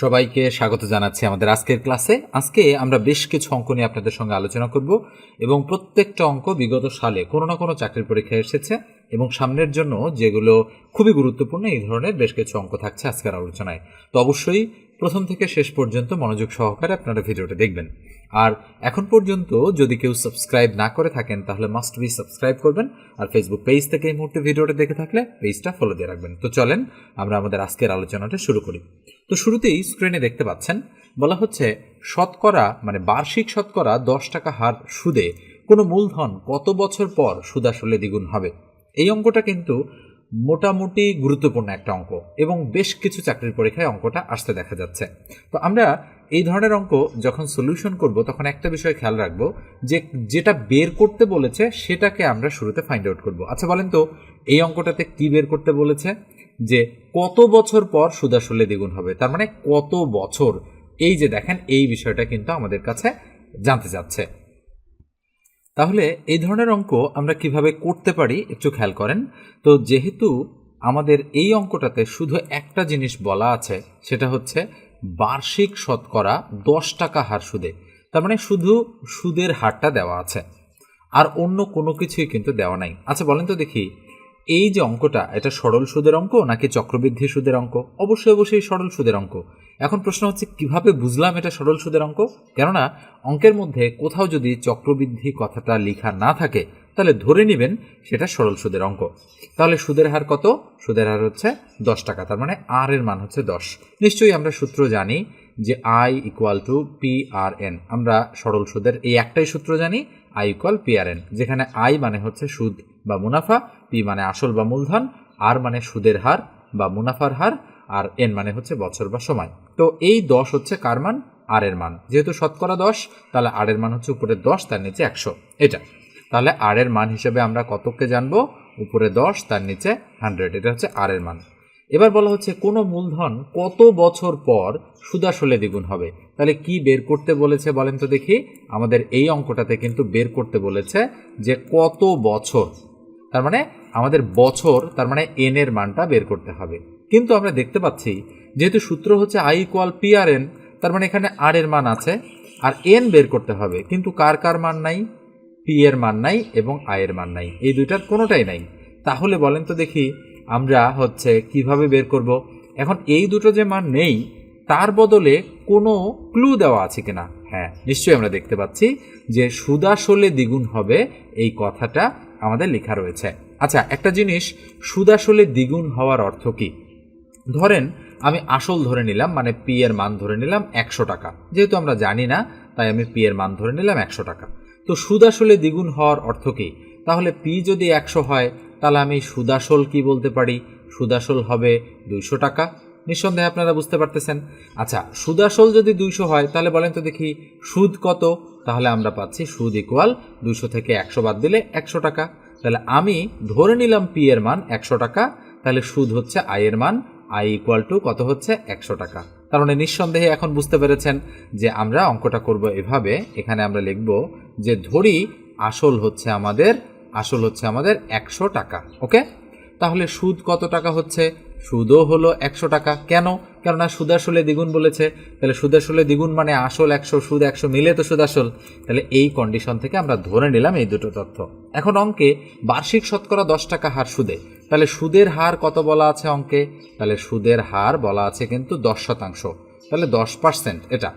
সবাইকে স্বাগত জানাচ্ছি আমাদের আজকের ক্লাসে। আজকে আমরা বেশ কিছু অঙ্ক নিয়ে আপনাদের সঙ্গে আলোচনা করব এবং প্রত্যেকটা অঙ্ক বিগত সালে কোনো না কোনো চাকরির পরীক্ষায় এসেছে এবং সামনের জন্য যেগুলো খুবই গুরুত্বপূর্ণ এই ধরনের বেশ কিছু অঙ্ক থাকছে আজকের আলোচনায়। তো অবশ্যই প্রথম থেকে শেষ পর্যন্ত মনোযোগ সহকারে আপনারা ভিডিওটা দেখবেন। আর এখন পর্যন্ত যদি কেউ সাবস্ক্রাইব না করে থাকেন, তাহলে মাস্ট বি সাবস্ক্রাইব করবেন। আর ফেসবুক পেজ থেকে এই মুহূর্তে ভিডিওটা দেখে থাকলে পেজটা ফলো দিয়ে রাখবেন। তো চলেন আমরা আমাদের আজকের আলোচনাটা শুরু করি। তো শুরুতেই স্ক্রিনে দেখতে পাচ্ছেন, বলা হচ্ছে শতকরা মানে বার্ষিক শতকরা দশ টাকা হার সুদে কোনো মূলধন কত বছর পর সুদ আসলে দ্বিগুণ হবে? এই অঙ্কটা কিন্তু মোটামুটি গুরুত্বপূর্ণ একটা অঙ্ক এবং বেশ কিছু চাকরির পরীক্ষায় অঙ্কটা আসতে দেখা যাচ্ছে। তো আমরা এই ধরনের অঙ্ক যখন সলিউশন করব, তখন একটা বিষয় খেয়াল রাখব যে যেটা বের করতে বলেছে, সেটাকে আমরা শুরুতে ফাইন্ড আউট করব। আচ্ছা বলেন তো, এই অঙ্কটাতে কি বের করতে বলেছে? যে কত বছর পর সুদ আসলে দ্বিগুণ হবে। তার মানে কত বছর? এই যে দেখেন, এই বিষয়টা কিন্তু আমাদের কাছে জানতে চাচ্ছে। তাহলে এই ধরনের অঙ্ক আমরা কীভাবে করতে পারি, একটু খেয়াল করেন। তো যেহেতু আমাদের এই অঙ্কটাতে শুধু একটা জিনিস বলা আছে, সেটা হচ্ছে বার্ষিক শতকরা দশ টাকা হার সুদে। তার মানে শুধু সুদের হারটা দেওয়া আছে। আর অন্য কোনো কিছুই কিন্তু দেওয়া নাই। আচ্ছা বলেন তো দেখি, এই যে অঙ্কটা, এটা সরল সুদের অঙ্ক নাকি চক্রবৃদ্ধি সুদের অঙ্ক? অবশ্যই অবশ্যই সরল সুদের অঙ্ক। এখন প্রশ্ন হচ্ছে, কীভাবে বুঝলাম এটা সরল সুদের অঙ্ক? কেননা, অঙ্কের মধ্যে কোথাও যদি চক্রবৃদ্ধি কথাটা লেখা না থাকে তাহলে ধরে নেবেন সেটা সরল সুদের অঙ্ক। তাহলে সুদের হার কত? সুদের হার হচ্ছে দশ টাকা, তার মানে আর এর মান হচ্ছে দশ। নিশ্চয়ই আমরা সূত্র জানি যে I equal to P R N আমরা সরল সুদের এই একটাই সূত্র জানি I equal P R N যেখানে আই মানে হচ্ছে সুদ বা মুনাফা পি মানে আসল বা মূলধন আর মানে সুদের হার বা মুনাফার হার, আর এন মানে হচ্ছে বছর বা সময়। তো এই দশ হচ্ছে কার মান? আর এর মান। যেহেতু শতকরা দশ, তাহলে আর এর মান হচ্ছে উপরে দশ, তার নিচে একশো। এটা। তাহলে আর এর মান হিসেবে আমরা কতকে জানব? উপরে দশ, তার নিচে হান্ড্রেড এটা হচ্ছে আর এর মান। এবার বলা হচ্ছে কোনো মূলধন কত বছর পর সুদাসলে দ্বিগুণ হবে? তাহলে কি বের করতে বলেছে বলেন তো দেখি। আমাদের এই অঙ্কটাতে কিন্তু বের করতে বলেছে যে কত বছর। তার মানে আমাদের বছর, তার মানে এন এর মানটা বের করতে হবে। কিন্তু আমরা দেখতে পাচ্ছি, যেহেতু সূত্র হচ্ছে I equal P R N তার মানে এখানে আর এর মান আছে। আর এন বের করতে হবে। কিন্তু কার কার মান নাই? পি এর মান নাই এবং আয়ের মান নাই। এই দুইটার কোনোটাই নাই। তাহলে বলেন তো দেখি, আমরা হচ্ছে কীভাবে বের করব? এখন এই দুটো যে মান নেই, তার বদলে কোনো ক্লু দেওয়া আছে কিনা? হ্যাঁ নিশ্চয়ই আমরা দেখতে পাচ্ছি যে সুদাসলে দ্বিগুণ হবে এই কথাটা আমাদের লেখা রয়েছে। আচ্ছা একটা জিনিস, সুদাসলে দ্বিগুণ হওয়ার অর্থ কি? ধরেন, আমি আসল ধরে নিলাম মানে পি এর মান ধরে নিলাম একশো টাকা। যেহেতু আমরা জানি না, তাই আমি পি এর মান ধরে নিলাম একশো টাকা। তো সুদ আসলে দ্বিগুণ হওয়ার অর্থ কি? তাহলে পি যদি একশো হয়, তাহলে আমি সুদাসল কি বলতে পারি? সুদাসল হবে দুইশো টাকা। নিঃসন্দেহে আপনারা বুঝতে পারতেছেন। আচ্ছা সুদাসল যদি দুইশো হয়, তাহলে বলেন তো দেখি সুদ কত? তাহলে আমরা পাচ্ছি সুদ ইকুয়াল দুইশো থেকে একশো বাদ দিলে একশো টাকা। তাহলে আমি ধরে নিলাম পি এর মান একশো টাকা, তাহলে সুদ হচ্ছে আয়ের মান, আই ইকুয়াল টু কত হচ্ছে একশো টাকা। মানে নিঃসন্দেহে এখন বুঝতে পেরেছেন যে আমরা অঙ্কটা করব এভাবে। এখানে আমরা লিখব যে ধরি আসল হচ্ছে আমাদের, আসল হচ্ছে আমাদের একশো টাকা, ওকে? তাহলে সুদ কত টাকা হচ্ছে? সুদও হলো একশো টাকা। কেন? কেননা সুদ আসলে দ্বিগুণ বলেছে। তাহলে সুদ আসলে দ্বিগুণ মানে আসল একশো, সুদ একশো মিলে তো সুদ আসল তাহলে এই কন্ডিশন থেকে আমরা ধরে নিলাম এই দুটো তথ্য। এখন অঙ্কে বার্ষিক শতকরা দশ টাকা হার সুদে। তাহলে সুদের হার কত বলা আছে অঙ্কে? তাহলে সুদের হার বলা আছে কিন্তু দশ শতাংশ। তাহলে দশ পার্সেন্ট এটা।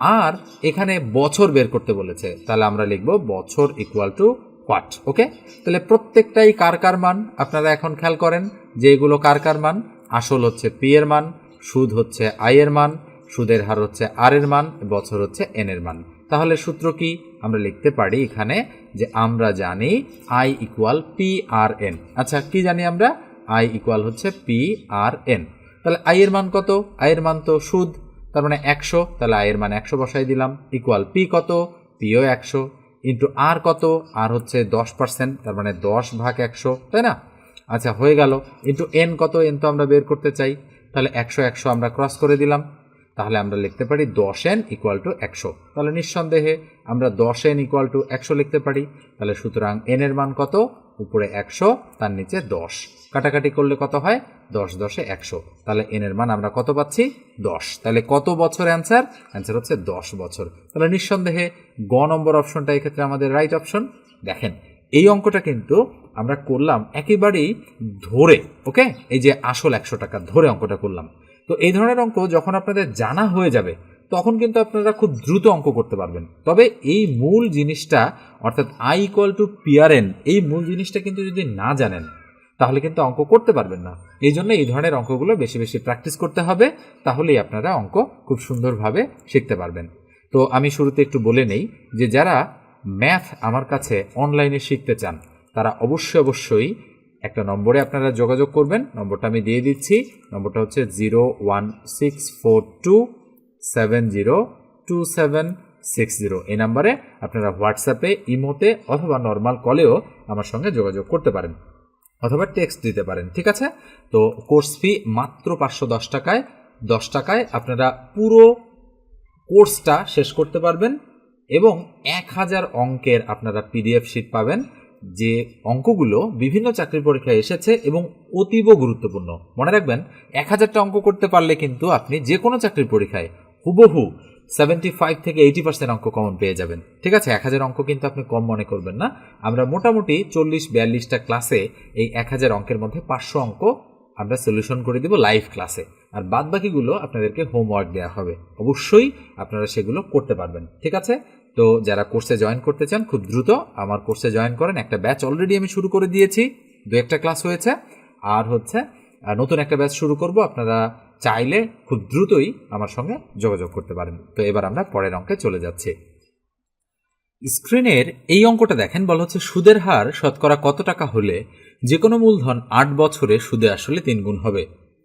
আর এখানে বছর বের করতে বলেছে। তাহলে আমরা লিখব বছর ইকুয়াল টু হোয়াট ওকে তাহলে প্রত্যেকটাই কার কার মান? আপনারা এখন খেয়াল করেন যে এগুলো কার কার মান? আসল হচ্ছে পি এর মান, সুদ হচ্ছে আই এর মান, সুদের হার হচ্ছে আর এর মান, বছর হচ্ছে এন এর মান। তাহলে সূত্র কি? আমরা লিখতে পারি এখানে যে আমরা জানি I equal P R N আচ্ছা কি জানি আমরা? আই ইকুয়াল হচ্ছে পি আর এন তাহলে আই এর মান কত? আয়ের মান তো সুদ। তার মানে একশো। তাহলে আয়ের মান একশো বসাই দিলাম। ইকুয়াল পি কত? পিও একশো। ইন্টু আর কত? আর হচ্ছে দশ পার্সেন্ট। তার মানে দশ ভাগ একশো। তাই না? আচ্ছা হয়ে গেল। ইন্টু এন কত? এন তো আমরা বের করতে চাই। তাহলে একশো একশো আমরা ক্রস করে দিলাম। তাহলে আমরা লিখতে পারি দশ এন ইকুয়াল টু একশো। তাহলে নিঃসন্দেহে আমরা দশ এন ইকুয়াল টু একশো লিখতে পারি। তাহলে সুতরাং এন এর মান কত? উপরে একশো, তার নিচে দশ। কাটাকাটি করলে কত হয়? দশ দশে একশো। তাহলে এন এর মান আমরা কত পাচ্ছি? দশ। তাহলে কত বছর অ্যান্সার? অ্যান্সার হচ্ছে দশ বছর। তাহলে নিঃসন্দেহে গ নম্বর অপশনটা এক্ষেত্রে আমাদের রাইট অপশন দেখেন, এই অঙ্কটা কিন্তু আমরা করলাম একেবারেই ধরে ওকে এই যে আসল একশো টাকা ধরে অঙ্কটা করলাম। তো এই ধরনের অঙ্ক যখন আপনাদের জানা হয়ে যাবে, তখন কিন্তু আপনারা খুব দ্রুত অঙ্ক করতে পারবেন। তবে এই মূল জিনিসটা, অর্থাৎ আই ইকুয়াল টু পিআরএন এই মূল জিনিসটা কিন্তু যদি না জানেন, তাহলে কিন্তু অঙ্ক করতে পারবেন না। এই জন্য এই ধরনের অঙ্কগুলো বেশি বেশি প্র্যাকটিস করতে হবে, তাহলেই আপনারা অঙ্ক খুব সুন্দরভাবে শিখতে পারবেন। তো আমি শুরুতে একটু বলে নেই যে যারা ম্যাথ আমার কাছে অনলাইনে শিখতে চান, তারা অবশ্যই অবশ্যই একটা নম্বরে আপনারা যোগাযোগ করবেন। নম্বরটা আমি দিয়ে দিচ্ছি। নম্বরটা হচ্ছে zero one six four two seven zero two seven six zero. এই নাম্বারে আপনারা হোয়াটসঅ্যাপে, ইমোতে অথবা নর্মাল কলেও আমার সঙ্গে যোগাযোগ করতে পারেন অথবা টেক্সট দিতে পারেন, ঠিক আছে? তো কোর্স ফি মাত্র পাঁচশো দশ টাকায়। দশ টাকায় আপনারা পুরো কোর্সটা শেষ করতে পারবেন এবং এক হাজার অঙ্কের আপনারা পিডিএফ শিট পাবেন। যে অঙ্কগুলো বিভিন্ন চাকরির পরীক্ষায় এসেছে এবং অতীব গুরুত্বপূর্ণ। মনে রাখবেন এক হাজারটা অঙ্ক করতে পারলে কিন্তু আপনি যে কোনো চাকরির পরীক্ষায় হুবহু সেভেন্টি ফাইভ থেকে এইটি পার্সেন্ট অঙ্ক কমন পেয়ে যাবেন। ঠিক আছে? এক হাজার অঙ্ক কিন্তু আপনি কম মনে করবেন না। আমরা মোটামুটি চল্লিশ বিয়াল্লিশটা ক্লাসে এই এক হাজার অঙ্কের মধ্যে পাঁচশো অঙ্ক আমরা সলিউশন করে দিব লাইভ ক্লাসে আর বাদ বাকিগুলো আপনাদেরকে হোমওয়ার্ক দেওয়া হবে। অবশ্যই আপনারা সেগুলো করতে পারবেন। ঠিক আছে? তো যারা কোর্সে জয়েন করতে চান, খুব দ্রুত আমার কোর্সে জয়েন করেন। একটা ব্যাচ অলরেডি আমি শুরু করে দিয়েছি। দু একটা ক্লাস হয়েছে। আর হচ্ছে নতুন একটা ব্যাচ শুরু করব। আপনারা চাইলে খুব দ্রুতই আমার সঙ্গে যোগাযোগ করতে পারেন। তো এবার আমরা পরের অঙ্কে চলে যাচ্ছি। স্ক্রিনের এই অঙ্কটা দেখেন, বলা হচ্ছে সুদের হার শতকরা কত টাকা হলে যে কোনো মূলধন আট বছরে সুদে আসলে তিন গুণ হবে।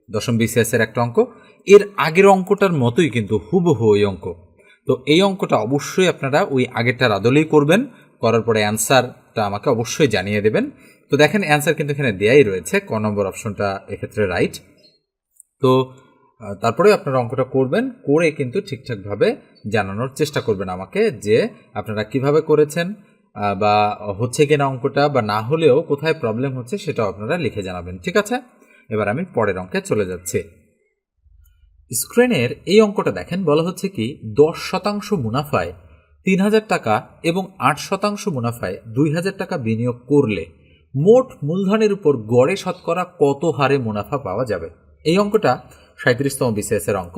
দশম বিসিএস এর একটা অঙ্ক। এর আগের অঙ্কটার মতোই কিন্তু হুবহু ওই অঙ্ক। তো এই অঙ্কটা অবশ্যই আপনারা ওই আগেরটার আদলেই করবেন। করার পরে অ্যান্সারটা আমাকে অবশ্যই জানিয়ে দেবেন। তো দেখেন অ্যান্সার কিন্তু এখানে দেয়াই রয়েছে, ক নম্বর অপশনটা এক্ষেত্রে রাইট। তো তারপরে আপনারা অঙ্কটা করবেন, করে কিন্তু ঠিকঠাকভাবে জানানোর চেষ্টা করবেন আমাকে যে আপনারা কীভাবে করেছেন বা হচ্ছে কিনা অঙ্কটা, বা না হলেও কোথায় প্রবলেম হচ্ছে সেটাও আপনারা লিখে জানাবেন, ঠিক আছে? এবার আমি পরের অঙ্কে চলে যাচ্ছি। স্ক্রিনের এই অঙ্কটা দেখেন, বলা হচ্ছে কি, দশ শতাংশ মুনাফায় তিন হাজার টাকা এবং আট শতাংশ মুনাফায় দুই হাজার টাকা বিনিয়োগ করলে মোট মূলধনের উপর গড়ে শতকরা কত হারে মুনাফা পাওয়া যাবে? এই অঙ্কটা সাঁত্রিশতম বিসিএস এর অঙ্ক।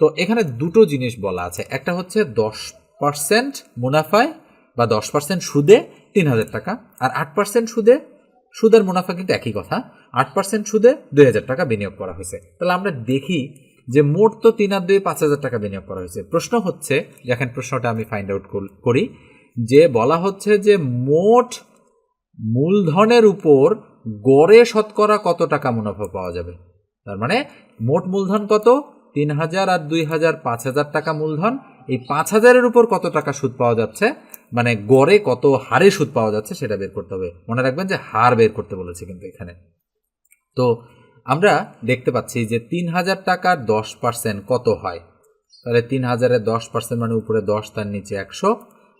তো এখানে দুটো জিনিস বলা আছে। একটা হচ্ছে দশ পার্সেন্ট মুনাফায় বা দশ পার্সেন্ট সুদে তিন হাজার টাকা আর আট পার্সেন্ট সুদে, সুদের মুনাফা কিন্তু একই কথা। আট পার্সেন্ট সুদে দুই হাজার টাকা বিনিয়োগ করা হয়েছে। তাহলে আমরা দেখি যে মোট তো তিন আর দুই পাঁচ হাজার টাকা বিনিয়োগ করা হয়েছে। প্রশ্ন হচ্ছে, দেখেন প্রশ্নটা আমি ফাইন্ড আউট করি, যে বলা হচ্ছে যে মোট মূলধনের উপর গড়ে শতকরা কত টাকা মুনাফা পাওয়া যাবে? তার মানে মোট মূলধন কত? তিন হাজার আর দুই হাজার পাঁচ হাজার টাকা মূলধন। এই পাঁচ হাজারের উপর কত টাকা সুদ পাওয়া যাচ্ছে? মানে গড়ে কত হারে সুদ পাওয়া যাচ্ছে সেটা বের করতে হবে। মনে রাখবেন যে হার বের করতে বলেছে কিন্তু এখানে। তো আমরা দেখতে পাচ্ছি যে তিন হাজার টাকার দশ পার্সেন্ট কত হয়? তাহলে তিন হাজারের দশ পার্সেন্ট মানে উপরে দশ, তার নিচে একশো।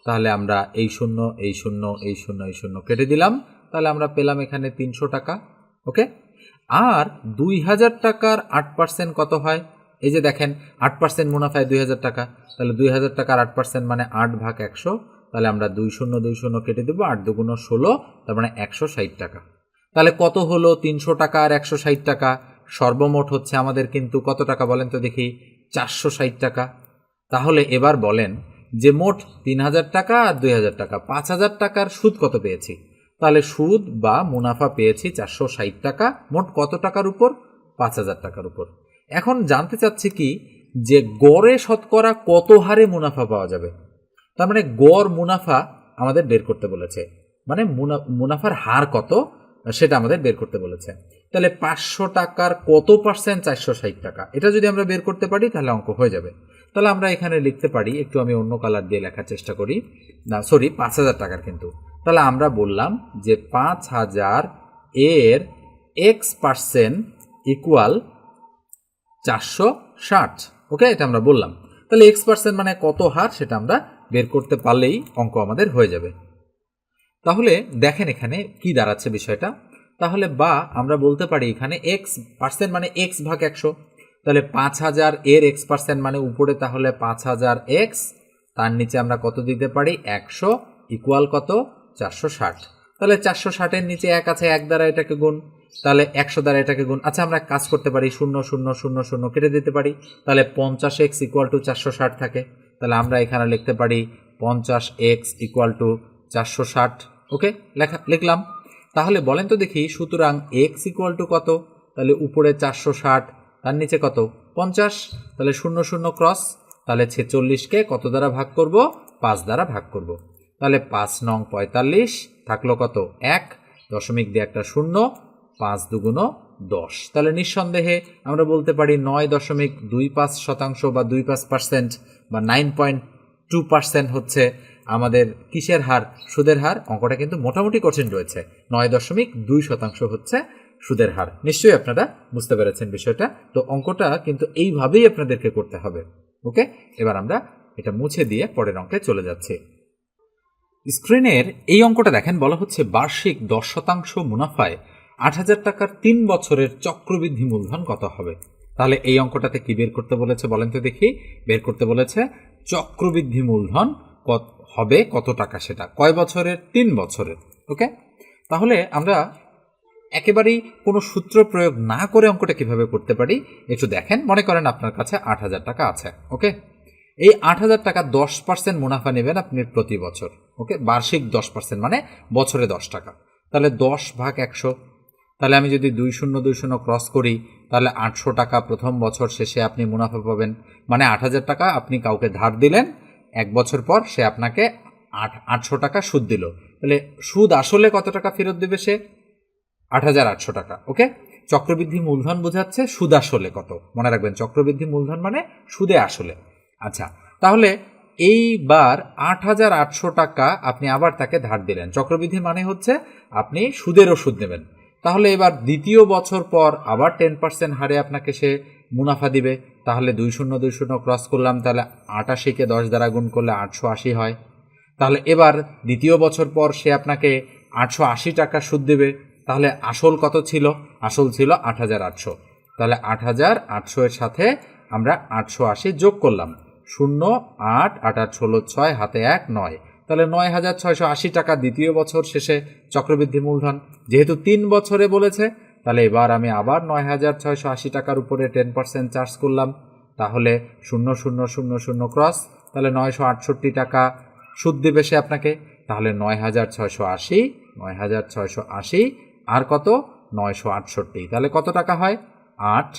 তাহলে আমরা এই শূন্য এই শূন্য এই শূন্য এই শূন্য কেটে দিলাম। তাহলে আমরা পেলাম এখানে তিনশো টাকা, ওকে? আর দুই হাজার টাকার আট পার্সেন্ট কত হয়? এই যে দেখেন, আট পার্সেন্ট মুনাফায় দুই হাজার টাকা। তাহলে দুই হাজার টাকার আট পার্সেন্ট মানে আট ভাগ একশো। তাহলে আমরা দুই শূন্য দুই শূন্য কেটে দেবো, আট দুগুণ ষোলো, তার মানে একশো ষাট টাকা। তাহলে কত হলো তিনশো টাকা আর একশো ষাট টাকা? সর্বমোট হচ্ছে আমাদের কিন্তু কত টাকা বলেন তো দেখি? চারশো ষাট টাকা। তাহলে এবার বলেন যে মোট তিন হাজার টাকা আর দুই হাজার টাকা, পাঁচ হাজার টাকার সুদ কত পেয়েছি? তাহলে সুদ বা মুনাফা পেয়েছি চারশো ষাট টাকা, মোট কত টাকার উপর? পাঁচ হাজার টাকার উপর। এখন জানতে চাচ্ছি কি যে গড়ে শতকরা কত হারে মুনাফা পাওয়া যাবে? তার মানে গড় মুনাফা আমাদের বের করতে বলেছে। মানে মুনা- মুনাফার হার কত? সেটা আমাদের বের করতে বলেছে। তাহলে পাঁচশো টাকার কত পার্সেন্ট চারশো ষাট টাকা? এটা যদি আমরা বের করতে পারি, তাহলে অঙ্ক হয়ে যাবে। তাহলে আমরা এখানে লিখতে পারি, একটু আমি অন্য কালার দিয়ে লেখার চেষ্টা করি। না সরি পাঁচ হাজার টাকার কিন্তু। তাহলে আমরা বললাম যে পাঁচ হাজার এর এক্স পার্সেন্ট ইকুয়াল চারশো ষাট। ওকে এটা আমরা বললাম। তাহলে এক্স পার্সেন্ট মানে কত হার, সেটা আমরা বের করতে পারলেই অঙ্ক আমাদের হয়ে যাবে। তাহলে দেখেন এখানে কি দাঁড়াচ্ছে বিষয়টা। তাহলে বা আমরা বলতে পারি এখানে এক্স পার্সেন্ট মানে এক্স ভাগ একশো। তাহলে পাঁচ হাজার এর এক্স পার্সেন্ট মানে উপরে, তাহলে পাঁচ হাজার এক্স তার নিচে আমরা কত দিতে পারি? একশো ইকুয়াল কত? চারশো ষাট। তাহলে চারশো ষাটের নিচে এক আছে, এক দ্বারা এটাকে গুণ। তাহলে একশো দ্বারা এটাকে গুণ। আচ্ছা আমরা কাজ করতে পারি, শূন্য শূন্য শূন্য শূন্য কেটে দিতে পারি। তাহলে পঞ্চাশ এক্স ইকুয়াল টু চারশো ষাট থাকে। তাহলে আমরা এখানে লিখতে পারি পঞ্চাশ এক্স ইকুয়াল টু চারশো ষাট। ওকে? লেখা, লিখলাম। তাহলে বলেন তো দেখি, সুতরাং এক্স ইকুয়াল টু কত? তাহলে উপরে চারশো ষাট, তার নিচে কত? পঞ্চাশ। তাহলে শূন্য শূন্য ক্রস তাহলে ছেচল্লিশকে কত দ্বারা ভাগ করব? পাঁচ দ্বারা ভাগ করব। তাহলে পাঁচ নং পঁয়তাল্লিশ থাকল কত? এক, দশমিক দিয়ে একটা শূন্য, পাঁচ দুগুণ দশ। তাহলে নিঃসন্দেহে আমরা বলতে পারি নয় দশমিক দুই পাঁচ শতাংশ বা দুই পাঁচ পার্সেন্ট বা নাইন পয়েন্ট টু পার্সেন্ট হচ্ছে আমাদের কিসের হার? সুদের হার? অঙ্কটা কিন্তু মোটামুটি কঠিন রয়েছে। নয় দশমিক দুই শতাংশ হচ্ছে সুদের হার। নিশ্চয়ই আপনারা বুঝতে পেরেছেন বিষয়টা। তো অঙ্কটা কিন্তু এইভাবেই আপনাদেরকে করতে হবে। ওকে? এবার আমরা এটা মুছে দিয়ে পরের অঙ্কে চলে যাচ্ছি। স্ক্রিনের এই অঙ্কটা দেখেন, বলা হচ্ছে বার্ষিক দশ শতাংশ মুনাফায় আট হাজার টাকার তিন বছরের চক্রবৃদ্ধি মূলধন কত হবে? তাহলে এই অঙ্কটাতে কি বের করতে বলেছে বলেন তো দেখি। বের করতে বলেছে চক্রবৃদ্ধি মূলধন কত হবে কত টাকা সেটা? কয় বছরের? তিন বছরের ওকে তাহলে আমরা একেবারেই কোনো সূত্র প্রয়োগ না করে অঙ্কটা কীভাবে করতে পারি, একটু দেখেন। মনে করেন আপনার কাছে আট হাজার টাকা আছে ওকে এই আট হাজার টাকা দশ পার্সেন্ট মুনাফা নেবেন আপনি প্রতি বছর ওকে বার্ষিক দশ পার্সেন্ট মানে বছরে দশ টাকা। তাহলে দশ ভাগ একশো। তাহলে আমি যদি দুই শূন্য দুই শূন্য ক্রস করি, তাহলে আটশো টাকা প্রথম বছর শেষে আপনি মুনাফা পাবেন। মানে আট হাজার টাকা আপনি কাউকে ধার দিলেন এক বছর পর সে আপনাকে আট, আটশো টাকা সুদ দিল। তাহলে সুদ আসলে কত টাকা ফেরত দেবে সে? আট হাজার আটশো টাকা, ওকে? চক্রবৃদ্ধি মূলধন বোঝাচ্ছে সুদ আসলে কত। মনে রাখবেন, চক্রবৃদ্ধি মূলধন মানে সুদে আসলে। আচ্ছা তাহলে এইবার আট হাজার আটশো টাকা আপনি আবার তাকে ধার দিলেন। চক্রবৃদ্ধি মানে হচ্ছে আপনি সুদেরও সুদ নেবেন। তাহলে এবার দ্বিতীয় বছর পর আবার টেন পার্সেন্ট হারে আপনাকে সে মুনাফা দিবে। তাহলে দুই শূন্য দুই শূন্য ক্রস করলাম, তাহলে আটাশিকে দশ দ্বারা গুণ করলে আটশো আশি হয়। তাহলে এবার দ্বিতীয় বছর পর সে আপনাকে আটশো আশি টাকা সুদ দেবে। তাহলে আসল কত ছিল? আসল ছিল আট হাজার আটশো। তাহলে আট হাজার আটশো এর সাথে আমরা আটশো আশি যোগ করলাম। শূন্য, আট আট আট, ষোলো, ছয়, হাতে এক, নয়। তাহলে নয় হাজার ছয়শো আশি টাকা দ্বিতীয় বছর শেষে চক্রবৃদ্ধি মূলধন। যেহেতু তিন বছরে বলেছে তাহলে এবার আমি আবার নয় হাজার ছয়শো আশি টাকার উপরে টেন পার্সেন্ট চার্জ করলাম। তাহলে শূন্য শূন্য শূন্য শূন্য ক্রস তাহলে নয়শো আটষট্টি টাকা সুদ দেবে সে আপনাকে। তাহলে নয় হাজার ছয়শো আশি, নয় হাজার ছয়শো আশি, আর কত? নয়শো আটষট্টি। তাহলে কত টাকা হয়? আট।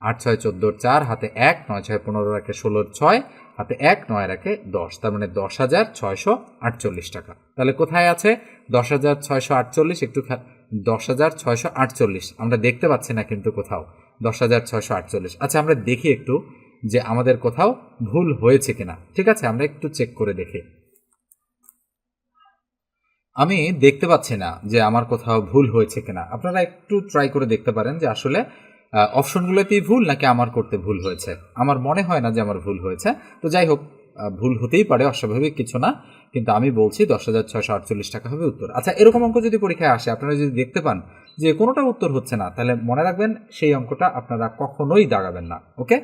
আট ছয় চোদ্দোর চার, হাতে এক, নয় ছয় পনেরো রাখে ষোলোর ছয়, হাতে এক, নয় রাখে দশ। তার মানে দশ হাজার ছয়শো আটচল্লিশ টাকা। তাহলে কোথায় আছে? দশ হাজার ছয়শো আটচল্লিশ, একটু দশ হাজার ছয়শো আটচল্লিশ। আমরা দেখতে পাচ্ছি না কিন্তু কোথাও। দশ হাজার ছয়শো আটচল্লিশ। আচ্ছা আমরা দেখি একটু যে আমাদের কোথাও ভুল হয়েছে কিনা। ঠিক আছে, আমরা একটু চেক করে দেখি। আমি দেখতে পাচ্ছি না যে আমার কোথাও ভুল হয়েছে কিনা। আপনারা একটু ট্রাই করে দেখতে পারেন যে আসলে অপশনগুলোতেই ভুল নাকি আমার করতে ভুল হয়েছে। আমার মনে হয় না যে আমার ভুল হয়েছে। তো যাই হোক ভুল হতেই পারে, অস্বাভাবিক কিছু না, কিন্তু আমি বলছি দশ হাজার ছয়শো আটচল্লিশ টাকা হবে উত্তর। আচ্ছা এরকম অঙ্ক যদি পরীক্ষায় আসে, আপনারা যদি দেখতে পান যে কোনোটা উত্তর হচ্ছে না, তাহলে মনে রাখবেন সেই অঙ্কটা আপনারা কখনোই দাগাবেন না, ওকে?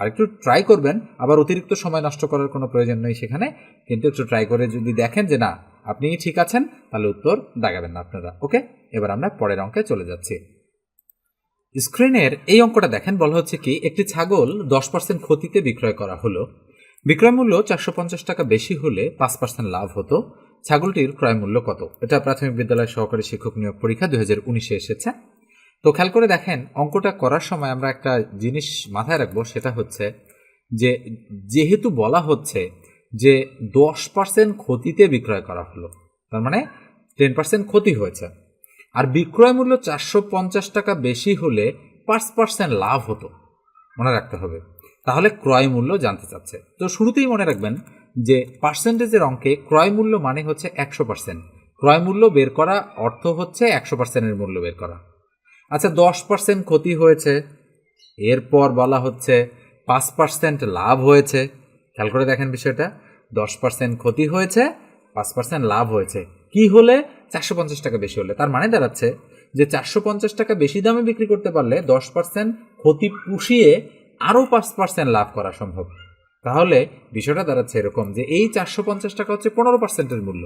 আর একটু ট্রাই করবেন, আবার অতিরিক্ত সময় নষ্ট করার কোনো প্রয়োজন নেই সেখানে, কিন্তু একটু ট্রাই করে যদি দেখেন যে না, আপনি ঠিক আছেন, তাহলে উত্তর দাগাবেন না আপনারা, ওকে? এবার আমরা পরের অঙ্কে চলে যাচ্ছি। স্ক্রিনের এই অঙ্কটা দেখেন, বলা হচ্ছে কি, একটি ছাগল দশ পার্সেন্ট ক্ষতিতে বিক্রয় করা হলো বিক্রয় মূল্য চারশো পঞ্চাশ টাকা বেশি হলে পাঁচ পার্সেন্ট লাভ হতো। ছাগলটির ক্রয় মূল্য কত? এটা প্রাথমিক বিদ্যালয় সহকারী শিক্ষক নিয়োগ পরীক্ষা দু হাজার উনিশে এসেছে। তো খেয়াল করে দেখেন, অঙ্কটা করার সময় আমরা একটা জিনিস মাথায় রাখব, সেটা হচ্ছে যে, যেহেতু বলা হচ্ছে যে দশ পার্সেন্ট ক্ষতিতে বিক্রয় করা হলো, তার মানে টেন পার্সেন্ট ক্ষতি হয়েছে। আর বিক্রয় মূল্য চারশো পঞ্চাশ টাকা বেশি হলে পাঁচ পার্সেন্ট লাভ হতো। মনে রাখতে হবে। তাহলে ক্রয় মূল্য জানতে চাচ্ছে। তো শুরুতেই মনে রাখবেন যে পার্সেন্টেজের অঙ্কে ক্রয় মূল্য মানে হচ্ছে একশো পার্সেন্ট ক্রয় মূল্য বের করা অর্থ হচ্ছে একশো পার্সেন্টের মূল্য বের করা। আচ্ছা দশ পার্সেন্ট ক্ষতি হয়েছে, এরপর বলা হচ্ছে পাঁচ পার্সেন্ট লাভ হয়েছে। খেয়াল করে দেখেন বিষয়টা, দশ পার্সেন্ট ক্ষতি হয়েছে, পাঁচ পার্সেন্ট লাভ হয়েছে। কি হলে? চারশো পঞ্চাশ টাকা বেশি হলে। তার মানে দাঁড়াচ্ছে যে চারশো পঞ্চাশ টাকা বেশি দামে বিক্রি করতে পারলে দশ পার্সেন্ট ক্ষতি পুষিয়ে আরও পাঁচ পার্সেন্ট লাভ করা সম্ভব। তাহলে বিষয়টা দাঁড়াচ্ছে এরকম যে এই চারশো পঞ্চাশ টাকা হচ্ছে পনেরো পার্সেন্টের মূল্য।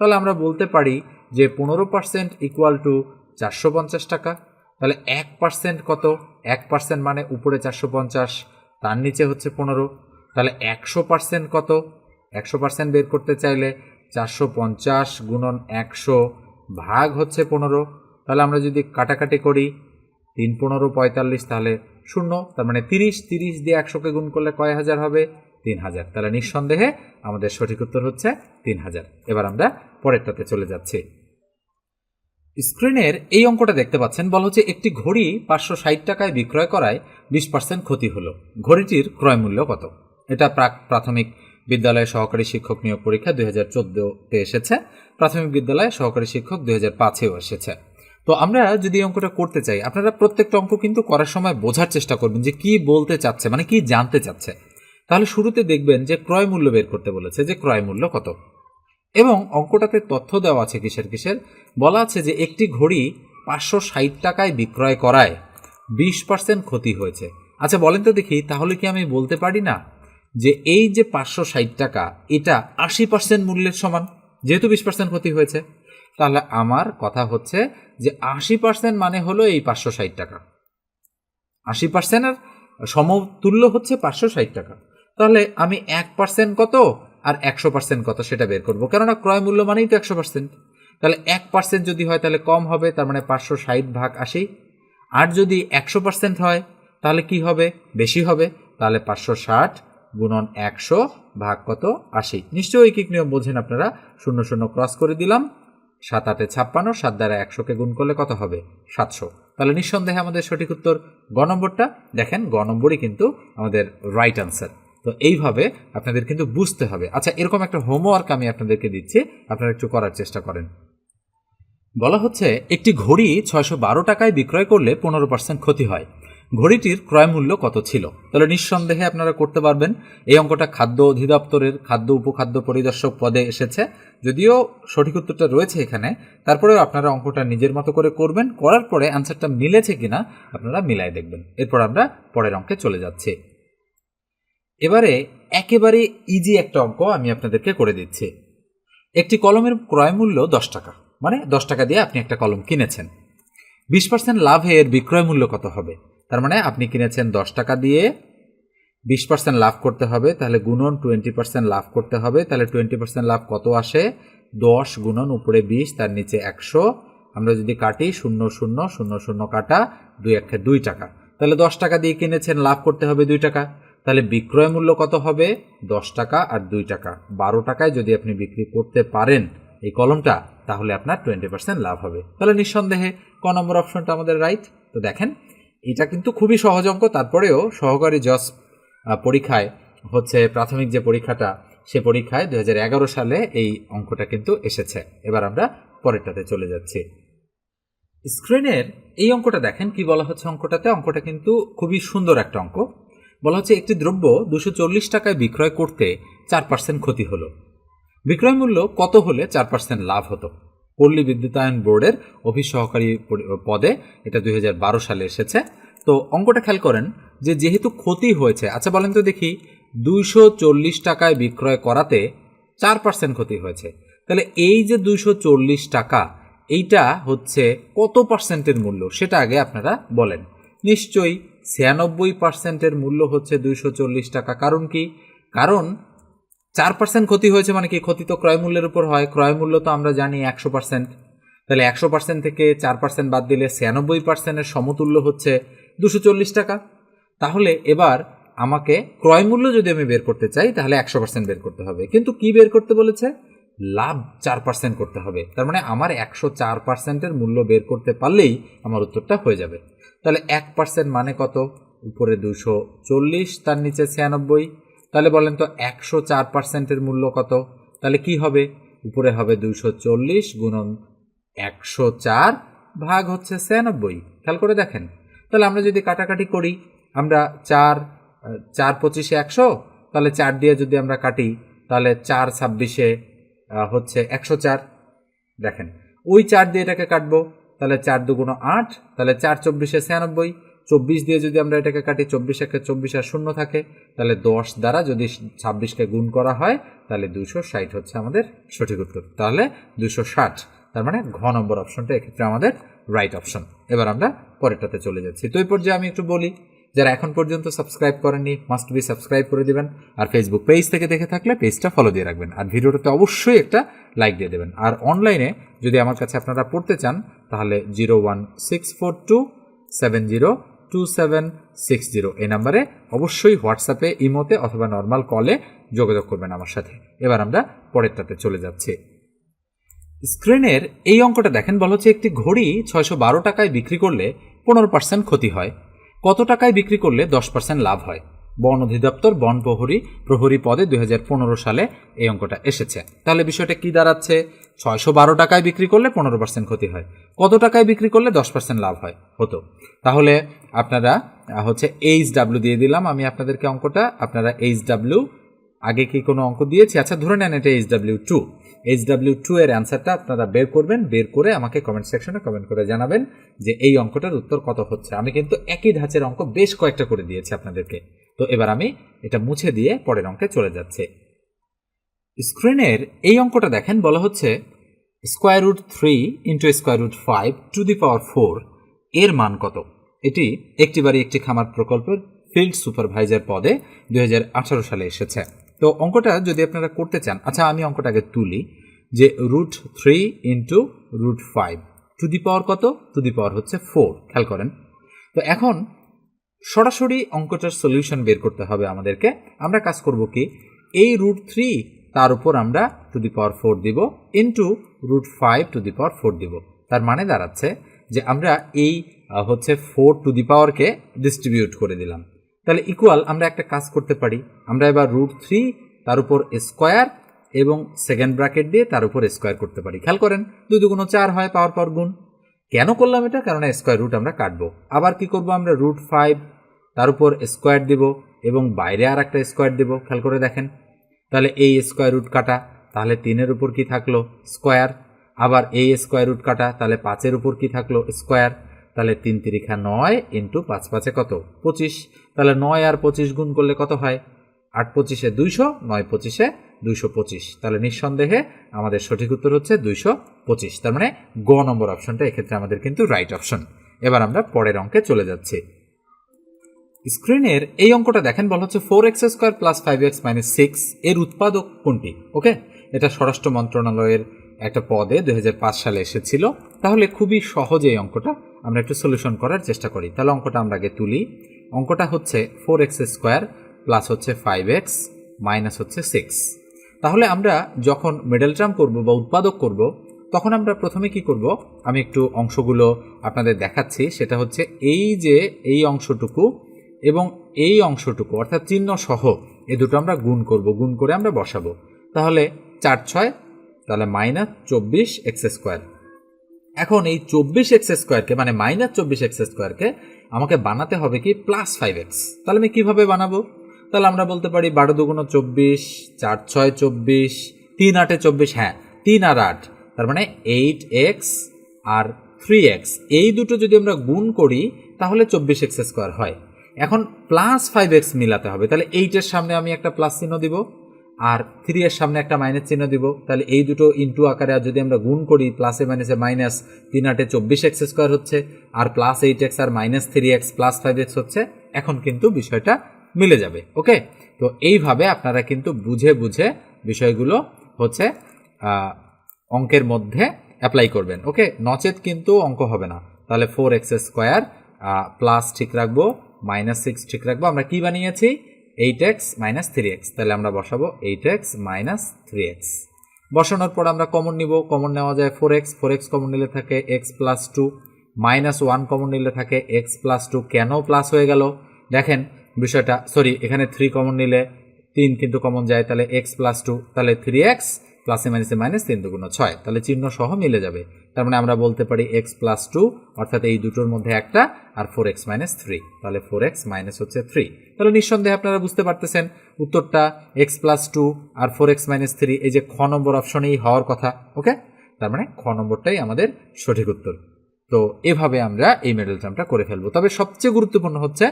তাহলে আমরা বলতে পারি যে পনেরো পার্সেন্ট ইকুয়াল টু চারশো পঞ্চাশ টাকা। তাহলে এক পার্সেন্ট কত? এক পার্সেন্ট মানে উপরে চারশো পঞ্চাশ, তার নিচে হচ্ছে পনেরো। তাহলে একশো পার্সেন্ট কত? একশো পার্সেন্ট বের করতে চাইলে চারশো পঞ্চাশ গুণন একশো ভাগ হচ্ছে পনেরো। তাহলে আমরা যদি কাটাকাটি করি তিন পনেরো পঁয়তাল্লিশ, তাহলে শূন্য, তার মানে তিরিশ তিরিশ দিয়ে একশোকে গুণ করলে কয় হাজার হবে? তিন হাজার। তাহলে নিঃসন্দেহে আমাদের সঠিক উত্তর হচ্ছে তিন হাজার। এবার আমরা পরেরটাতে চলে যাচ্ছি। স্ক্রিনের এই অঙ্কটা দেখতে পাচ্ছেন, বলা হচ্ছে একটি ঘড়ি পাঁচশো ষাট টাকায় বিক্রয় করায় বিশ পার্সেন্ট ক্ষতি হলো। ঘড়িটির ক্রয় মূল্য কত? এটা প্রাক প্রাথমিক বিদ্যালয়ে সহকারী শিক্ষক নিয়োগ পরীক্ষা দুই হাজার চোদ্দোতে এসেছে। প্রাথমিক বিদ্যালয়ে সহকারী শিক্ষক দুই হাজার পাঁচেও এসেছে। তো আমরা যদি অঙ্কটা করতে চাই, আপনারা প্রত্যেকটা অঙ্ক কিন্তু করার সময় বোঝার চেষ্টা করবেন যে কি বলতে চাচ্ছে মানে কি জানতে চাচ্ছে। তাহলে শুরুতে দেখবেন যে ক্রয় মূল্য বের করতে বলেছে যে ক্রয় মূল্য কত। এবং অঙ্কটাতে তথ্য দেওয়া আছে কিসের কিসের? বলা আছে যে একটি ঘড়ি পাঁচশো ষাট টাকায় বিক্রয় করায়, বিশ পার্সেন্ট ক্ষতি হয়েছে। আচ্ছা বলেন তো দেখি, তাহলে কি আমি বলতে পারি না যে এই যে পাঁচশো ষাট টাকা, এটা আশি পার্সেন্ট মূল্যের সমান, যেহেতু বিশ পার্সেন্ট ক্ষতি হয়েছে? তাহলে আমার কথা হচ্ছে যে আশি পার্সেন্ট মানে হলো এই পাঁচশো ষাট টাকা। আশি পার্সেন্টের সমতুল্য হচ্ছে পাঁচশো ষাট টাকা। তাহলে আমি এক পার্সেন্ট কত আর একশো পার্সেন্ট কত সেটা বের করব। কেননা ক্রয় মূল্য মানেই তো একশো পার্সেন্ট তাহলে এক পার্সেন্ট যদি হয় তাহলে কম হবে, তার মানে পাঁচশো ষাট ভাগ আশি। আর যদি একশো পার্সেন্ট হয়, তাহলে কি হবে? বেশি হবে। তাহলে পাঁচশো ষাট গুণন একশো ভাগ কত? আশি। নিশ্চয়ই ঐকিক নিয়ম বোঝেন আপনারা। শূন্য শূন্য ক্রস করে দিলাম। সাত আটে ছাপ্পান্ন, সাত দ্বারা একশোকে গুণ করলে কত হবে? সাতশো। তাহলে নিঃসন্দেহে আমাদের সঠিক উত্তর গ নম্বরটা। দেখেন, গ নম্বরই কিন্তু আমাদের রাইট আনসার তো এইভাবে আপনাদের কিন্তু বুঝতে হবে। আচ্ছা এরকম একটা হোমওয়ার্ক আমি আপনাদেরকে দিচ্ছি। আপনারা একটু করার চেষ্টা করেন। বলা হচ্ছে, একটি ঘড়ি ছয়শো বারো টাকায় বিক্রয় করলে পনেরো পার্সেন্ট ক্ষতি হয়। ঘড়িটির ক্রয় মূল্য কত ছিল? তাহলে নিঃসন্দেহে আপনারা করতে পারবেন। এই অঙ্কটা খাদ্য অধিদপ্তরের খাদ্য উপখাদ্য পরিদর্শক পদে এসেছে। যদিও সঠিক উত্তরটা রয়েছে এখানে, তারপরেও আপনারা অঙ্কটা নিজের মতো করে করবেন। করার পরে অ্যান্সারটা মিলেছে কিনা আপনারা মিলাই দেখবেন। এরপর আমরা পরের অঙ্কে চলে যাচ্ছি। এবারে একেবারে ইজি একটা অঙ্ক আমি আপনাদেরকে করে দিচ্ছি। একটি কলমের ক্রয় মূল্য দশ টাকা মানে দশ টাকা দিয়ে আপনি একটা কলম কিনেছেন। বিশ পার্সেন্ট লাভে এর বিক্রয় মূল্য কত হবে? তার মানে আপনি কিনেছেন দশ টাকা দিয়ে বিশ পার্সেন্ট লাভ করতে হবে, তাহলে গুণন টোয়েন্টি পার্সেন্ট লাভ করতে হবে, তাহলে টোয়েন্টি পার্সেন্ট লাভ কত আসে? দশ গুণন উপরে বিশ, তার নিচে একশো। আমরা যদি কাটি শূন্য শূন্য শূন্য শূন্য কাটা দুই একে দুই টাকা। তাহলে দশ টাকা দিয়ে কিনেছেন, লাভ করতে হবে দুই টাকা। তাহলে বিক্রয় মূল্য কত হবে? দশ টাকা আর দুই টাকা। বারো টাকায় যদি আপনি বিক্রি করতে পারেন এই কলমটা, তাহলে আপনার টোয়েন্টি পার্সেন্ট লাভ হবে। তাহলে নিঃসন্দেহে ক নম্বর অপশনটা আমাদের রাইট তো দেখেন এটা কিন্তু খুবই সহজ অঙ্ক, তারপরেও সহকারী জজ পরীক্ষায় হচ্ছে প্রাথমিক যে পরীক্ষাটা, সে পরীক্ষায় দু হাজার এগারো সালে এই অঙ্কটা কিন্তু এসেছে। এবার আমরা পরেরটাতে চলে যাচ্ছি। স্ক্রিনের এই অঙ্কটা দেখেন কি বলা হচ্ছে অঙ্কটাতে। অঙ্কটা কিন্তু খুবই সুন্দর একটা অঙ্ক। বলা হচ্ছে একটি দ্রব্য দুশো চল্লিশ টাকায় বিক্রয় করতে চার পার্সেন্ট ক্ষতি হলো। বিক্রয় মূল্য কত হলে চার পার্সেন্ট লাভ হতো? পল্লী বিদ্যুতায়ন বোর্ডের অফিস সহকারী পদে এটা দুই হাজার বারো সালে এসেছে। তো অঙ্কটা খেয়াল করেন যে যেহেতু ক্ষতি হয়েছে আচ্ছা বলেন তো দেখি, দুইশো চল্লিশ টাকায় বিক্রয় করাতে চার পার্সেন্ট ক্ষতি হয়েছে। তাহলে এই যে দুইশো চল্লিশ টাকা, এইটা হচ্ছে কত পার্সেন্টের মূল্য? সেটা আগে আপনারা বলেন। নিশ্চয়ই ছিয়ানব্বই পার্সেন্টের মূল্য হচ্ছে দুইশো চল্লিশ টাকা। কারণ কি? কারণ চার পার্সেন্ট ক্ষতি হয়েছে মানে কি? ক্ষতি তো ক্রয় মূল্যের উপর হয়। ক্রয় মূল্য তো আমরা জানি একশো পার্সেন্ট তাহলে একশো পার্সেন্ট থেকে চার পার্সেন্ট বাদ দিলে ছিয়ানব্বই পার্সেন্টের সমতুল্য হচ্ছে দুশো চল্লিশ টাকা। তাহলে এবার আমাকে ক্রয় মূল্য যদি আমি বের করতে চাই, তাহলে একশো পার্সেন্ট বের করতে হবে। কিন্তু কি বের করতে বলেছে? লাভ চার পার্সেন্ট করতে হবে। তার মানে আমার একশো চার পার্সেন্টের মূল্য বের করতে পারলেই আমার উত্তরটা হয়ে যাবে। তাহলে এক পার্সেন্ট মানে কত? উপরে দুশো চল্লিশ, তার নিচে ছিয়ানব্বই। তাহলে বলেন তো একশো চার পার্সেন্টের মূল্য কত? তাহলে কি হবে? উপরে হবে দুশো চল্লিশ গুণন একশো চার ভাগ হচ্ছে ছিয়ানব্বই। খেয়াল করে দেখেন। তাহলে আমরা যদি কাটাকাটি করি, আমরা চার চার পঁচিশে একশো, তাহলে চার দিয়ে যদি আমরা কাটি, তাহলে চার ছাব্বিশে হচ্ছে একশো চার। দেখেন, ওই চার দিয়ে এটাকে কাটবো, তাহলে চার দুগুণ আট, তাহলে চার চব্বিশে ছিয়ানব্বই চব্বিশ দিয়ে যদি আমরা এটাকে কাটি চব্বিশ একে চব্বিশ আর শূন্য থাকে, তাহলে দশ দ্বারা যদি ছাব্বিশকে গুণ করা হয়, তাহলে দুশো ষাট হচ্ছে আমাদের সঠিক উত্তর। তাহলে দুশো ষাট, তার মানে ঘ নম্বর অপশনটা এক্ষেত্রে আমাদের রাইট অপশন এবার আমরা পরেরটাতে চলে যাচ্ছি। তো এই পর্যায়ে আমি একটু বলি, যারা এখন পর্যন্ত সাবস্ক্রাইব করেননি মাস্ট বি সাবস্ক্রাইব করে দিবেন, আর ফেসবুক পেজ থেকে দেখে থাকলে পেজটা ফলো দিয়ে রাখবেন, আর ভিডিওটাতে অবশ্যই একটা লাইক দিয়ে দেবেন। আর অনলাইনে যদি আমার কাছে আপনারা পড়তে চান, তাহলে zero one six four two seven zero two seven six zero এই নাম্বারে অবশ্যই হোয়াটসঅ্যাপে, ইমোতে অথবা নর্মাল কলে যোগাযোগ করবেন আমার সাথে। এবার আমরা পরেরটাতে চলে যাচ্ছি। স্ক্রিনের এই অঙ্কটা দেখেন, বলা হচ্ছে একটি ঘড়ি ছয়শো বারো টাকায় বিক্রি করলে পনেরো পার্সেন্ট ক্ষতি হয়। কত টাকায় বিক্রি করলে দশ পার্সেন্ট লাভ হয়? বন অধিদপ্তর, বন প্রহরী প্রহরী পদে দুই হাজার পনেরো সালে এই অঙ্কটা এসেছে। তাহলে বিষয়টা কি দাঁড়াচ্ছে? ছয়শো বারো টাকায় বিক্রি করলে পনেরো পার্সেন্ট ক্ষতি হয়। কত টাকায় বিক্রি করলে দশ পার্সেন্ট লাভ হয়? হতো। তাহলে আপনারা হচ্ছে এইচ ডাব্লিউ দিয়ে দিলাম। আমি আপনাদেরকে অঙ্কটা, আপনারা এইচ ডাব্লিউ, আগে কি কোনো অঙ্ক দিয়েছি? আচ্ছা ধরে নেন এটা H W two. H W two এর অ্যান্সারটা আপনারা বের করবেন, বের করে আমাকে কমেন্ট সেকশনে কমেন্ট করে জানাবেন যে এই অঙ্কটার উত্তর কত হচ্ছে। আমি কিন্তু একই ধাঁচের অঙ্ক বেশ কয়েকটা করে দিয়েছি আপনাদেরকে। তো এবার আমি এটা মুছে দিয়ে পরের অঙ্কে চলে যাচ্ছে। স্ক্রিনের এই অঙ্কটা দেখেন, বলা হচ্ছে square root three into square root five to the power four. এর মান কত? এটি একটি বাড়ি একটি খামার প্রকল্পের ফিল্ড সুপারভাইজার পদে দু হাজার আঠারো সালে এসেছে। তো অঙ্কটা যদি আপনারা করতে চান আচ্ছা আমি অঙ্কটাকে তুলি, যে root three into root five to the power কত? টু দি পাওয়ার হচ্ছে ফোর, খেয়াল করেন। তো এখন সরাসরি অঙ্কটার সলিউশন বের করতে হবে আমাদেরকে। আমরা কাজ করব কি, এই রুট থ্রি তার উপর আমরা টু দি পাওয়ার ফোর দিব into root five to the power four দিব। তার মানে দাঁড়াচ্ছে যে আমরা এই হচ্ছে ফোর টু দি পাওয়ারকে ডিস্ট্রিবিউট করে দিলাম। তাহলে ইকুয়াল আমরা একটা কাজ করতে পারি। আমরা এবার রুট থ্রি তার উপর স্কোয়ার এবং সেকেন্ড ব্র্যাকেট দিয়ে তার উপর স্কোয়ার করতে পারি। খেয়াল করেন, দুই দুগুণ চার হয় পাওয়ার পাওয়ার গুণ। কেন করলাম এটা? কারণ স্কোয়ার রুট আমরা কাটবো। আবার কি করব আমরা? রুট ফাইভ তার উপর স্কোয়ার দিব এবং বাইরে আর একটা স্কোয়ার দিব। খেয়াল করে দেখেন তাহলে এই স্কোয়ার রুট কাটা, তাহলে তিনের উপর কি থাকল? স্কোয়ার আবার এই স্কোয়ার রুট কাটা, তাহলে পাঁচের উপর কি থাকল? স্কোয়ার তাহলে তিন তিরিখা নয় ইন্টু পাঁচ পাঁচে কত? পঁচিশ। তাহলে নয় আর পঁচিশ গুণ করলে কত হয়? আট পঁচিশে দুইশো, নয় পঁচিশে দুইশো পঁচিশ। তাহলে নিঃসন্দেহে আমাদের সঠিক উত্তর হচ্ছে দুইশো পঁচিশ। তার মানে গ নম্বর অপশনটা এক্ষেত্রে আমাদের কিন্তু রাইট অপশন এবার আমরা পরের অঙ্কে চলে যাচ্ছি। স্ক্রিনের এই অঙ্কটা দেখেন, বলা হচ্ছে four X square plus five X minus six এর উৎপাদক কোনটি? ওকে? এটা স্বরাষ্ট্র মন্ত্রণালয়ের একটা পদে দু হাজার পাঁচ সালে এসেছিল। তাহলে খুবই সহজ এই অঙ্কটা। আমরা একটু সলিউশন করার চেষ্টা করি। তাহলে অঙ্কটা আমরা আগে তুলি। অঙ্কটা হচ্ছে ফোর এক্স স্কোয়ার প্লাস হচ্ছে ফাইভ এক্স মাইনাস হচ্ছে সিক্স তাহলে আমরা যখন মিডল টার্ম করব বা উৎপাদক করব, তখন আমরা প্রথমে কি করব? আমি একটু অংশগুলো আপনাদের দেখাচ্ছি। সেটা হচ্ছে এই যে এই অংশটুকু এবং এই অংশটুকু, অর্থাৎ চিহ্ন সহ, এ দুটো আমরা গুণ করব, গুণ করে আমরা বসাবো। তাহলে চার ছয়, তাহলে মাইনাস চব্বিশ এক্স স্কোয়ার। এখন এই চব্বিশ এক্স স্কোয়ারকে মানে মাইনাস চব্বিশ এক্স স্কোয়ারকে আমাকে বানাতে হবে কি প্লাস ফাইভ এক্স। তাহলে আমি কীভাবে বানাবো? তাহলে আমরা বলতে পারি বারো দুগুণ চব্বিশ, চার ছয় চব্বিশ, তিন আটে চব্বিশ হ্যাঁ তিন আর আট, তার মানে এইট এক্স আর থ্রি এক্স। এই দুটো যদি আমরা গুণ করি, তাহলে চব্বিশ এক্স স্কোয়ার হয়। এখন প্লাস ফাইভ এক্স মিলাতে হবে। তাহলে এইটের সামনে আমি একটা প্লাস চিহ্ন দিব, আর থ্রি এর সামনে একটা মাইনাস চিহ্ন দিব। তাহলে এই দুটো ইন্টু আকারে আর যদি আমরা গুণ করি প্লাসে মাইনাসে মাইনাস তিন আটে চব্বিশ এক্স স্কোয়ার হচ্ছে, আর প্লাস এইট এক্স আর minus three X plus five X হচ্ছে, এখন কিন্তু বিষয়টা মিলে যাবে। ওকে তো এইভাবে আপনারা কিন্তু বুঝে বুঝে বিষয়গুলো হচ্ছে অঙ্কের মধ্যে অ্যাপ্লাই করবেন। ওকে নচেত কিন্তু অঙ্ক হবে না। তাহলে ফোর এক্স স্কোয়ার প্লাস ঠিক রাখব। মাইনাস সিক্স ঠিক রাখব। আমরা কি বানিয়েছি? Eight X minus three X তাহলে আমরা বসাবো eight X minus three X বসানোর পর আমরা কমন নিব। কমন নেওয়া যায় four X four X common নিলে থাকে X plus two minus one common নিলে থাকে এক্স প্লাস টু কেন প্লাস হয়ে গেল? দেখেন বিষয়টা সরি এখানে থ্রি কমন নিলে তিন কিন্তু কমন যায়, তাহলে এক্স প্লাস টু তাহলে থ্রি এক্স প্লাসে মাইনাসে মাইনাস তিন দুগুণ ছয়। তাহলে চিহ্ন সহ মিলে যাবে। তার মানে আমরা বলতে পারি এক্স প্লাস টু অর্থাৎ এই দুটোর মধ্যে একটা, আর ফোর এক্স মাইনাস থ্রি তাহলে ফোর এক্স মাইনাস হচ্ছে থ্রি তাহলে নিঃসন্দেহে আপনারা বুঝতে পারতেছেন উত্তরটা এক্স প্লাস টু আর ফোর এক্স মাইনাস থ্রি এই যে খ নম্বর অপশনেই হওয়ার কথা ওকে তার মানে খ নম্বরটাই আমাদের সঠিক উত্তর। তো এভাবে আমরা এই মেডেল টার্মটা করে ফেলব। তবে সবচেয়ে গুরুত্বপূর্ণ হচ্ছে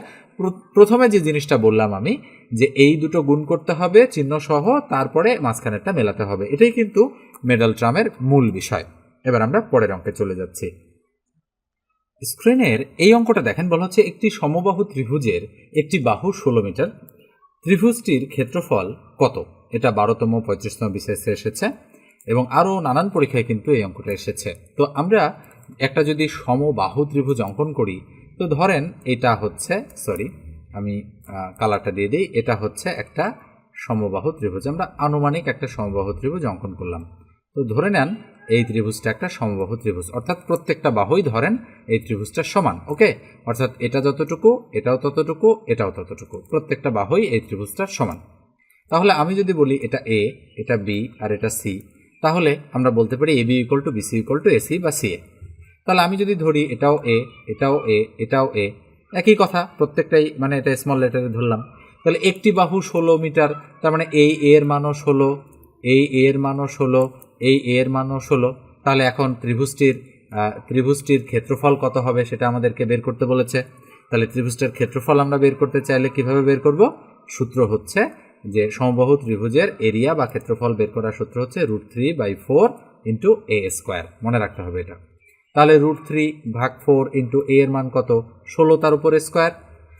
প্রথমে যে জিনিসটা বললাম আমি, যে এই দুটো গুণ করতে হবে, চিহ্ন সহ, তারপরে মাঝখানেরটা মেলাতে হবে। এটাই কিন্তু মেডাল ট্রামের মূল বিষয়। এবার আমরা পরের অঙ্কে চলে যাচ্ছি। স্ক্রিনের এই অঙ্কটা দেখেন, বলা হচ্ছে একটি সমবাহু ত্রিভুজের একটি বাহু ষোলো মিটার। ত্রিভুজটির ক্ষেত্রফল কত? এটা বারোতম, পঁয়ত্রিশতম, বিশেষে এসেছে। এবং আরও নানান পরীক্ষায় কিন্তু এই অঙ্কটা এসেছে। তো আমরা একটা যদি সমবাহু ত্রিভুজ অঙ্কন করি, তো ধরেন এটা হচ্ছে সরি আমি কালারটা দিয়ে দিই, এটা হচ্ছে একটা সমবাহু ত্রিভুজ। আমরা আনুমানিক একটা সমবাহু ত্রিভুজ অঙ্কন করলাম। তো ধরে নেন, এই ত্রিভুজটা একটা সমবাহু ত্রিভুজ। অর্থাৎ প্রত্যেকটা বাহুই ধরেন এই ত্রিভুজটা সমান ওকে অর্থাৎ এটা যতটুকু, এটাও ততটুকু এটাও ততটুকু। প্রত্যেকটা বাহুই এই ত্রিভুজটার সমান। তাহলে আমি যদি বলি এটা এ এটা বি আর এটা সি তাহলে আমরা বলতে পারি A B equal to BC equal to AC বা সি এ তাহলে আমি যদি ধরি এটাও এ এটাও এ এটাও এ একই কথা, প্রত্যেকটাই মানে এটা স্মল লেটারে ধরলাম। তাহলে একটি বাহু ষোলো মিটার, তার মানে এই এর মানও ষোলো, এই এর মানও ষোলো, এই এর মানও ষোলো, তাহলে এখন ত্রিভুজটির ত্রিভুজটির ক্ষেত্রফল কত হবে সেটা আমাদেরকে বের করতে বলেছে। তাহলে ত্রিভুজটার ক্ষেত্রফল আমরা বের করতে চাইলে কীভাবে বের করব? সূত্র হচ্ছে যে সমবাহু ত্রিভুজের এরিয়া বা ক্ষেত্রফল বের করার সূত্র হচ্ছে root three by four into A square মনে রাখতে হবে এটা। তাহলে রুট থ্রি ভাগ ফোর ইন্টু এ এর মান কত? ষোলো তার উপরে স্কোয়ার?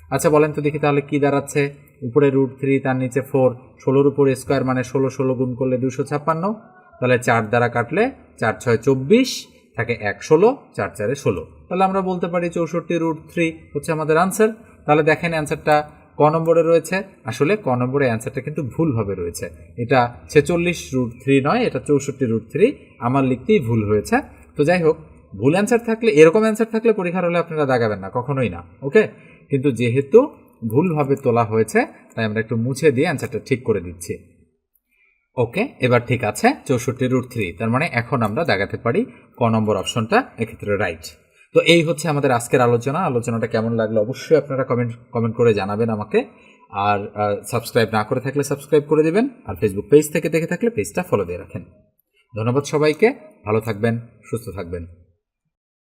আচ্ছা বলেন তো দেখি তাহলে কি দাঁড়াচ্ছে? উপরে রুট থ্রি, তার নিচে ফোর। ষোলোর উপরে স্কোয়ার মানে ষোলো ষোলো গুণ করলে দুশো ছাপ্পান্ন। তাহলে চার দ্বারা কাটলে চার, ছয়, চব্বিশ থাকে এক, ষোলো, চার, চারে ষোলো। তাহলে আমরা বলতে পারি চৌষট্টি রুট থ্রি হচ্ছে আমাদের আনসার। তাহলে দেখেন অ্যান্সারটা ক নম্বরে রয়েছে। আসলে ক নম্বরে অ্যান্সারটা কিন্তু ভুলভাবে রয়েছে। এটা ছেচল্লিশ রুট থ্রি নয়, এটা চৌষট্টি রুট থ্রি। আমার লিখতেই ভুল হয়েছে। তো যাই হোক ভুল অ্যান্সার থাকলে, এরকম অ্যান্সার থাকলে পরীক্ষার হলে আপনারা দাগাবেন না, কখনোই না ওকে কিন্তু যেহেতু ভুলভাবে তোলা হয়েছে, তাই আমরা একটু মুছে দিয়ে অ্যান্সারটা ঠিক করে দিচ্ছি। ওকে এবার ঠিক আছে চৌষট্টি রুট থ্রি তার মানে এখন আমরা দেখাতে পারি ক নম্বর অপশনটা এক্ষেত্রে রাইট তো এই হচ্ছে আমাদের আজকের আলোচনা, আলোচনাটা কেমন লাগল অবশ্যই আপনারা কমেন্ট কমেন্ট করে জানাবেন আমাকে। আর সাবস্ক্রাইব না করে থাকলে সাবস্ক্রাইব করে দেবেন, আর ফেসবুক পেজ থেকে দেখে থাকলে পেজটা ফলো দিয়ে রাখেন। ধন্যবাদ সবাইকে, ভালো থাকবেন, সুস্থ থাকবেন।